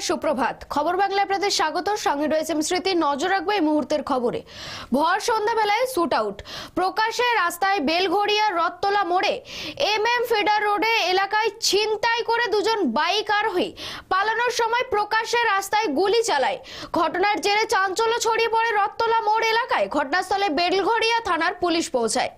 সুপ্রভাত। খবর বাংলা আপনাদের স্বাগত। সঙ্গে রয়েছে স্মৃতি। নজর রাখবে এই মুহূর্তের খবরে। ভর সন্ধ্যাবেলায় শুট আউট। প্রকাশ্যে রাস্তায় বেলঘড়িয়া রথতলা মোড়ে এম এম ফিডার রোডে এলাকায় ছিনতাই করে দুজন বাইক আরোহী। পালানোর সময় প্রকাশ্যে রাস্তায় গুলি চালায়। ঘটনার জেরে চাঞ্চল্য ছড়িয়ে পড়ে রথতলা মোড় এলাকায়। ঘটনাস্থলে বেলঘড়িয়া থানার পুলিশ পৌঁছায়।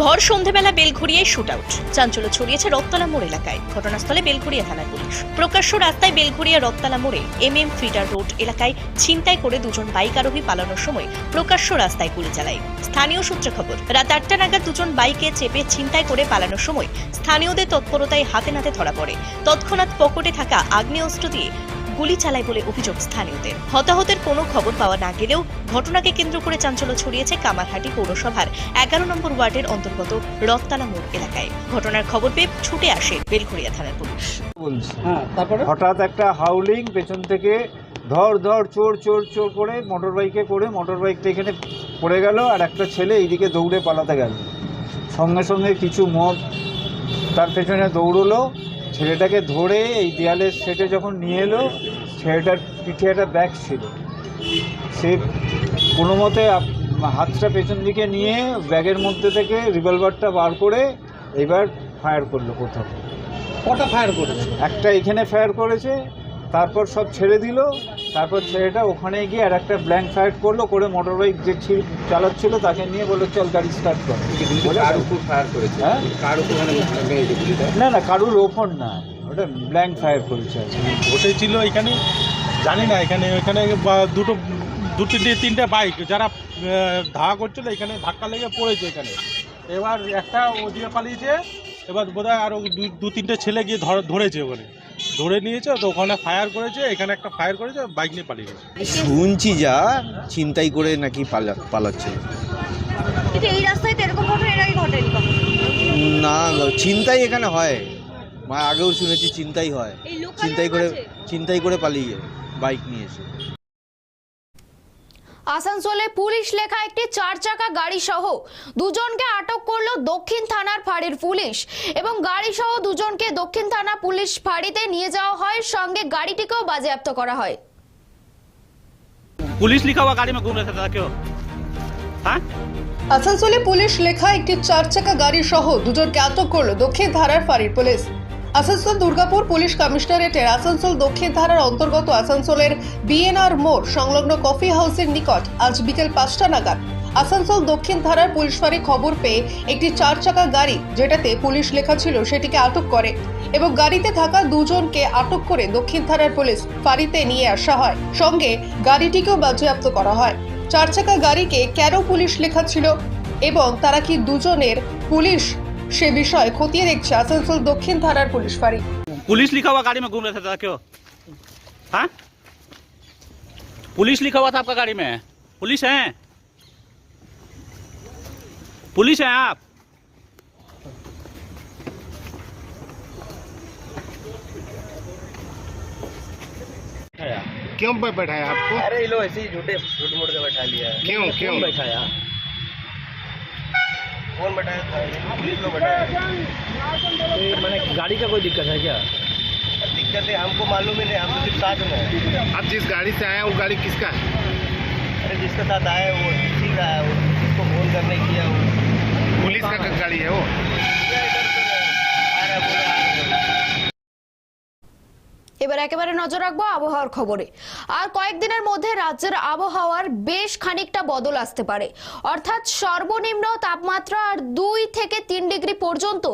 ভর সন্ধেবেলা বেলঘড়িয়ায় শুট আউট চাঞ্চল্য ছড়িয়েছে রত্তলা মোড় এলাকায়। ঘটনাস্থলে বেলঘড়িয়া থানার পুলিশ। প্রকাশ্য রাস্তায় বেলঘড়িয়া রত্তলা মোড়ে এম এম ফিডার রোড এলাকায় ছিনতাই করে দুজন বাইক আরোহী পালানোর সময় প্রকাশ্য রাস্তায় গুলি চালায়। স্থানীয় সূত্রে খবর, রাত আটটা নাগাদ দুজন বাইকে চেপে ছিনতাই করে পালানোর সময় স্থানীয়দের তৎপরতায় হাতে নাতে ধরা পড়ে। তৎক্ষণাৎ পকেটে থাকা আগ্নেয়াস্ত্র দিয়ে গুলি চালায় বলে অভিযোগ স্থানীয়দের। হতাহতের কোনো খবর পাওয়া না গেলেও ঘটনাকে কেন্দ্র করে চাঞ্চল্য ছড়িয়েছে কামারহাটি পৌরসভার এগারো নম্বর ওয়ার্ডের অন্তর্গত রত্তালা মোড় এলাকায়। ঘটনার খবর পেয়ে ছুটে আসে বেলঘড়িয়া থানার পুলিশ। হ্যাঁ তারপরে? হঠাৎ একটা হাউলিং পেছন থেকে ধর ধর চোর চোর চোর করে মোটর বাইকে করে মোটর বাইকটা এখানে পড়ে গেল আর একটা ছেলে এইদিকে দৌড়ে পালাতে গেল। সঙ্গে সঙ্গে কিছু মদ তার পেছনে দৌড়লো। ছেলেটাকে ধরে এই দেয়ালের সেটে যখন নিয়ে এলো ছেলেটার পিঠে একটা ব্যাগ ছিল। সে কোনো মতে হাতটা পেছন দিকে নিয়ে ব্যাগের মধ্যে থেকে রিভলভারটা বার করে এবার ফায়ার করল কোথাও। কটা ফায়ার করেছে? একটা এখানে ফায়ার করেছে তারপর সব ছেড়ে দিল। তারপর ছেলেটা ওখানে গিয়ে আর একটা ব্ল্যাঙ্ক ফায়ার করল করে মোটর বাইক যে ছিল চালাচ্ছিল তাকে নিয়ে বলল চল গাড়ি স্টার্ট কর। কার উপর ফায়ার করেছে? হ্যাঁ? কার উপর মানে না না কারুর ওপর না ওটা ব্ল্যাঙ্ক ফায়ার করেছে। বসেছিল এখানে জানি না এখানে এখানে দুটো দু তিনটে তিনটে বাইক যারা ধাওয়া করছিল এখানে ধাক্কা লেগে পড়েছে এখানে। এবার একটা ওদিকে পালিয়েছে এবার বোধহয় আরও দু- দু তিনটে ছেলে গিয়ে ধর- ধরেছে ওখানে। ধরে নিয়েছে তো ওখানে ফায়ার করেছে এখানে একটা ফায়ার করেছে বাইক নিয়ে পালিয়ে গেছে। শুনছি যা চিন্তাই করে নাকি পালা পালাচ্ছে। কিন্তু এই রাস্তায় তো এরকম ঘটনা এর আগে ঘটেনি না চিন্তাই এখানে হয়। মা আগেও শুনেছি চিন্তাই হয়। চিন্তাই করে চিন্তাই করে পালিয়ে বাইক নিয়ে এসে। আসানসোলে পুলিশ লেখা একটি চার চাকা গাড়ি সহ দুজনকে আটক করল দক্ষিণ থানার ফাঁড়ির পুলিশ। এবং গাড়ি সহ দুজনকে দক্ষিণ থানা পুলিশ ফাঁড়িতে নিয়ে যাওয়া হয় সঙ্গে গাড়িটিকেও বাজেয়াপ্ত করা হয়। পুলিশ লিখা গাড়ি মে ঘুম হ্যাঁ? আসানসোলে পুলিশ লেখা একটি চার চাকা গাড়ি সহ দুজনকে আটক করল দক্ষিণ থানার ফাঁড়ির পুলিশ। আসানসোল দুর্গাপুর পুলিশ কমিশনারেটের আসানসোল দক্ষিণ ধারার অন্তর্গত আসানসোলের বিএনআর মোড় সংলগ্ন কফি হাউসের নিকট আজ বিকেল পাঁচটা নাগাদ আসানসোল দক্ষিণ ধারার পুলিশ ফাঁড়ি খবর পেয়ে একটি চার চাকা গাড়ি যেটাতে পুলিশ লেখা ছিল সেটিকে আটক করে এবং গাড়িতে থাকা দুজনকে আটক করে দক্ষিণ ধারার পুলিশ ফাঁড়িতে নিয়ে আসা হয়। সঙ্গে গাড়িটিকেও বাজেয়াপ্ত করা হয়। চার চাকা গাড়িকে কেন পুলিশ লেখা ছিল এবং তারা কি দুজনের পুলিশ সে বিষয়ে খতিয়ে দেখছে আসানসোল দক্ষিণ থানার পুলিশ ফাঁড়ি पुलिस लिखा हुआ गाड़ी में घूम रहा था क्यों हाँ पुलिस लिखा हुआ था आपका गाड़ी में पुलिस है पुलिस है आप क्यों बै- बैठाया आपको अरे ये लो ऐसे ही झूठे झूठ मूठ के बैठा लिया है क्यों क्यों कौन बैठाया कौन बैठाया था पुलिस लोग बैठाया मैंने गाड़ी का कोई दिक्कत है क्या? दिक्कत है हमको मालूम ही नहीं हम तो सिर्फ़ साथ में हैं। आप जिस गाड़ी से आए वो गाड़ी किसका है? अरे जिसके साथ आए वो ठीक रहा है वो जिसको फ़ोन करने किया वो। पुलिस का गाड़ी है वो? आ रहा रहा है এবার একেবারে নজর রাখব আবহাওয়ার খবরে। আর কয়েকদিনের মধ্যে রাজ্যের আবহাওয়ার বেশ খানিকটা বদল আসতে পারে। অর্থাৎ সর্বনিম্ন তাপমাত্রা আর দুই থেকে তিন ডিগ্রি পর্যন্ত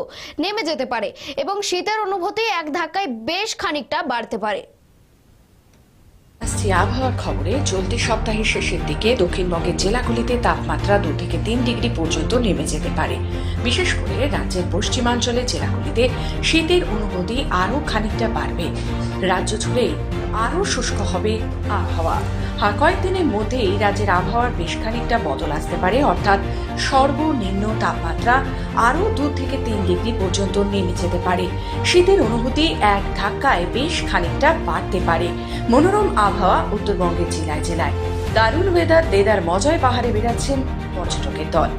নেমে যেতে পারে এবং শীতের অনুভূতি এক ধাক্কায় বেশ খানিকটা বাড়তে পারে। আসছি আবহাওয়ার খবরে, চলতি সপ্তাহের শেষের দিকে দক্ষিণবঙ্গের জেলাগুলিতে তাপমাত্রা দু থেকে তিন ডিগ্রি পর্যন্ত নেমে যেতে পারে। বিশেষ করে রাজ্যের পশ্চিমাঞ্চলের জেলাগুলিতে শীতের অনুভূতি আরও খানিকটা বাড়বে। রাজ্য জুড়ে আরও শুষ্ক হবে আবহাওয়া। আর কয়েকদিনের মধ্যেই রাজ্যের আবহাওয়ার বেশ খানিকটা বদল আসতে পারে, অর্থাৎ সর্বনিম্ন তাপমাত্রা আরও দু থেকে তিন ডিগ্রি পর্যন্ত নেমে যেতে পারে। শীতের অনুভূতি এক ধাক্কায় বেশ খানিকটা বাড়তে পারে। মনোরম আবহাওয়া উত্তরবঙ্গের জেলায় জেলায়। দারুণ ওয়েদার দেদার মজায় পাহাড়ে বেড়াচ্ছেন পর্যটকের দল।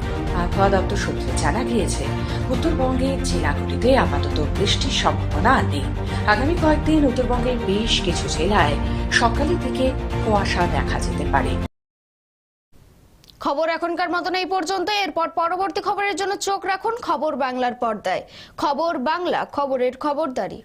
আবহাওয়া দপ্তর সূত্রে জানা গিয়েছে, উত্তরবঙ্গের জেলাগুলিতে আপাতত বৃষ্টির সম্ভাবনা নেই। আগামী কয়েকদিন উত্তরবঙ্গের বেশ কিছু জেলায় সকালে থেকে কুয়াশা দেখা যেতে পারে। খবর এখনকার মতন এই পর্যন্ত। এরপর পরবর্তী খবরের জন্য চোখ রাখুন খবর বাংলার পর্দায়। খবর বাংলা, খবরের খবরদারি।